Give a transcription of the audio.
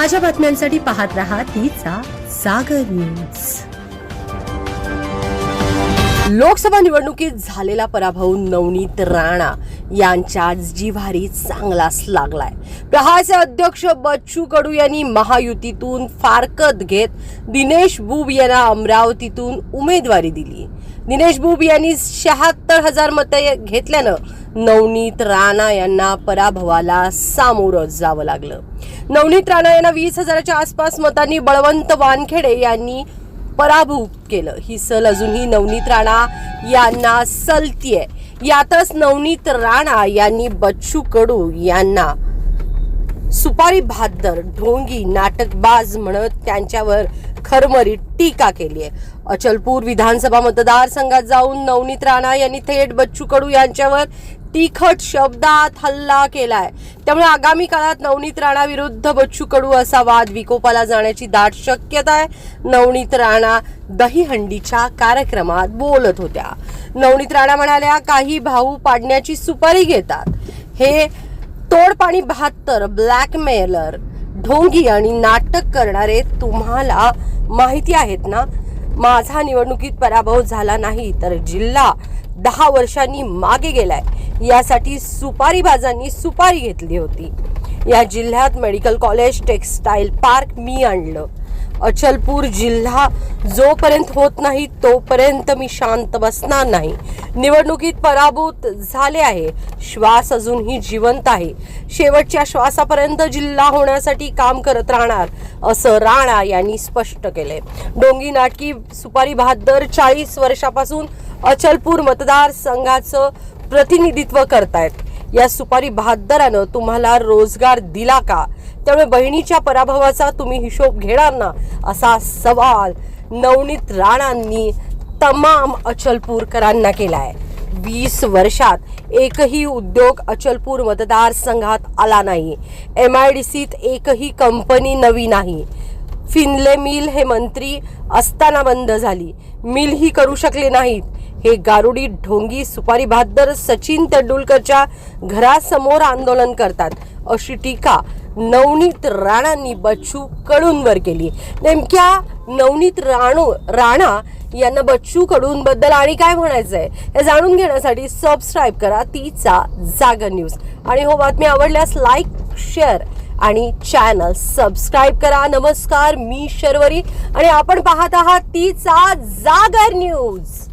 ताज्या बातम्यांसाठी पाहत रहा तिचा सागर न्यूज. लोकसभा निवडणुकीत झालेला पराभव नवनीत राणा यांच्या जिव्हारी चांगलाच लागलाय. प्रहारचे अध्यक्ष बच्चू कडू यांनी महायुतीतून फारकत घेत दिनेश बुब यांना अमरावतीतून उमेदवारी दिली. दिनेश बुब यांनी शहात्तर हजार मते घेतल्यानं नवनीत राणा यांना पराभवाला सामोरं जावं लागलं. नवनीत राणा यांना वीस हजाराच्या आसपास मतांनी बळवंत वानखेडे यांनी पराभूत केलं. ही सल अजूनही नवनीत राणा यांना सलतीये. यातच नवनीत राणा यांनी बच्चू कडू यांना सुपारी भाद्दर ढोंगी नाटकबाज म्हणत त्यांच्यावर खरमरीत टीका केली आहे. अचलपूर विधानसभा मतदारसंघात जाऊन नवनीत राणा यांनी थेट बच्चू कडू यांच्यावर तिखट शब्दात हल्ला केलाय. त्यामुळे आगामी काळात नवनीत राणा विरुद्ध बच्चू कडू असा वाद विकोपाला जाण्याची दाट शक्यता आहे. नवनीत राणा दहीहंडीच्या कार्यक्रमात बोलत होत्या. नवनीत राणा म्हणाल्या काही भाऊ पाडण्याची सुपारी घेतात. हे तोडपाणी बहात्तर ब्लॅकमेलर ढोंगी आणि नाटक करणारे तुम्हाला माहिती आहेत ना माझा निवडणुकीत पराभव झाला नाही तर जिल्हा दहा वर्षांनी मागे गेलाय. यासाठी सुपारीबाजांनी सुपारी घेतली होती. या जिल्ह्यात मेडिकल कॉलेज टेक्सटाईल पार्क मी आणलं. अचलपूर जिल्हा जोपर्यंत होत नाही तोपर्यंत मी शांत बसणार नाही. निवडणुकीत पराभूत झाले आहे. श्वास अजूनही जिवंत आहे. शेवटच्या श्वासापर्यंत जिल्हा होण्यासाठी काम करत राहणार असं राणा यांनी स्पष्ट केले डोंगी नाटकी सुपारी बहादर चाळीस वर्षापासून अचलपूर मतदारसंघाचं प्रतिनिधित्व करतायत. या सुपारी बहादरानं तुम्हाला रोजगार दिला का? त्यामुळे बहिणीच्या पराभवाचा तुम्ही हिशोब घेणार ना? असा सवाल नवनीत राणांनी तमाम अचलपूरकरांना केलाय. वीस वर्षात एकही उद्योग अचलपूर मतदारसंघात आला नाही. एम आय डी सीत एकही कंपनी नवी नाही. फिनले मिल हे मंत्री असताना बंद झाली. मिल ही करू शकले नाहीत. हे गारुडी ढोंगी सुपारी बहादर सचिन तेंडुलकरच्या घरासमोर आंदोलन करतात. अशी टीका नवनीत राणांनी बच्चू कडूंवर केली. नेमक्या नवनीत राणू राणा यांना बच्चू कडून बद्दल आणि काय म्हणायचं आहे हे जाणून घेण्यासाठी सबस्क्राईब करा. तिचा जागर न्यूज आणि हो बातमी आवडल्यास लाईक शेअर आणि चॅनल सबस्क्राईब करा. नमस्कार मी शर्वरी आणि आपण पाहत आहात तिचा जागर न्यूज